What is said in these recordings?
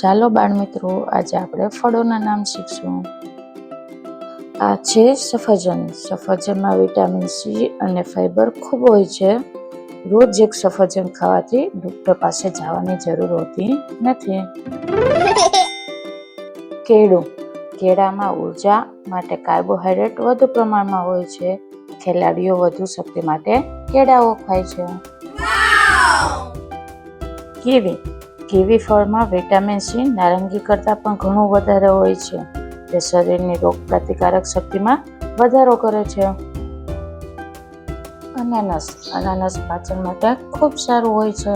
ચાલો બાળમિત્રો આજે આપણે ફળોના નામ શીખશું. આ છે સફરજન. સફરજનમાં વિટામિન સી અને ફાઈબર ખૂબ હોય છે. રોજ એક સફરજન ખાવાથી ડૉક્ટર પાસે જવાની જરૂર હોતી નથી. કેળું. કેળામાં ઊર્જા માટે કાર્બોહાઈડ્રેટ વધુ પ્રમાણમાં હોય છે. ખેલાડીઓ વધુ શક્તિ માટે કેળાઓ ખાય છે. કીવી? કીવી ફળમાં વિટામિન સી નારંગી કરતાં પણ ઘણું વધારે હોય છે. તે શરીરની રોગ પ્રતિકારક શક્તિમાં વધારો કરે છે. અનાનસ અનાનસ પાચન માટે ખૂબ સારું હોય છે.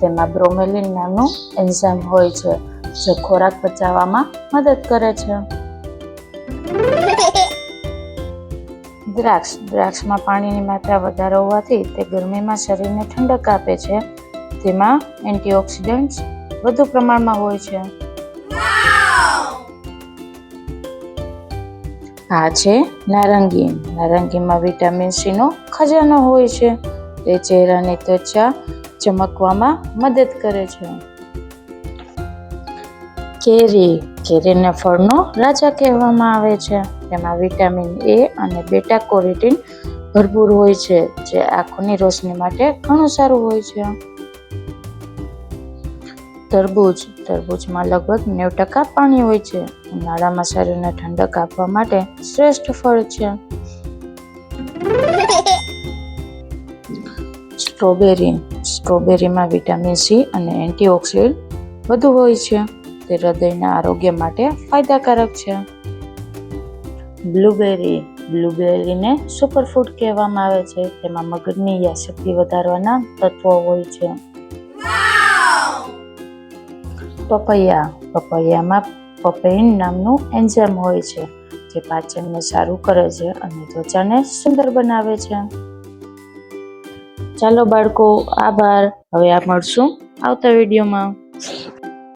તેમાં બ્રોમેલિન નામનું એન્ઝાઇમ હોય છે, જે ખોરાક પચાવવામાં મદદ કરે છે. દ્રાક્ષ, દ્રાક્ષમાં પાણીની માત્રા વધારે હોવાથી તે ગરમીમાં શરીરને ઠંડક આપે છે. તેમાં એન્ટીઓક્સિડન્ટ્સ વધુ પ્રમાણમાં હોય છે. આ છે નારંગી. નારંગીમાં વિટામિન સી નો ખજાનો હોય છે. તે ચહેરાની ત્વચા ચમકવામાં મદદ કરે છે. કેરી. કેરીના ફળનો રાજા કહેવામાં આવે છે. તેમાં વિટામિન એ અને બેટા કોરેટીન ભરપૂર હોય છે, જે આંખોની રોશની માટે ઘણું સારું હોય છે. તરબૂચ. તરબૂચમાં લગભગ નેવું ટકા પાણી હોય છે. ઉનાળામાં શરીરને ઠંડક આપવા માટે શ્રેષ્ઠ ફળ છે. સ્ટ્રોબેરી. સ્ટ્રોબેરીમાં વિટામિન સી અને એન્ટીઓક્સિડન્ટ વધુ હોય છે. તે હૃદયના આરોગ્ય માટે ફાયદાકારક છે. બ્લુબેરી. બ્લુબેરીને સુપરફૂડ કહેવામાં આવે છે. તેમાં મગજની યાદશક્તિ વધારવાના તત્વો હોય છે. પપૈયા. પપૈયામાં પપૈન નામનું એન્ઝાઇમ હોય છે, જે પાચનને સારું કરે છે અને ત્વચાને સુંદર બનાવે છે. ચાલો બાળકો, આભાર. હવે આ મળશું આવતા વિડીયોમાં.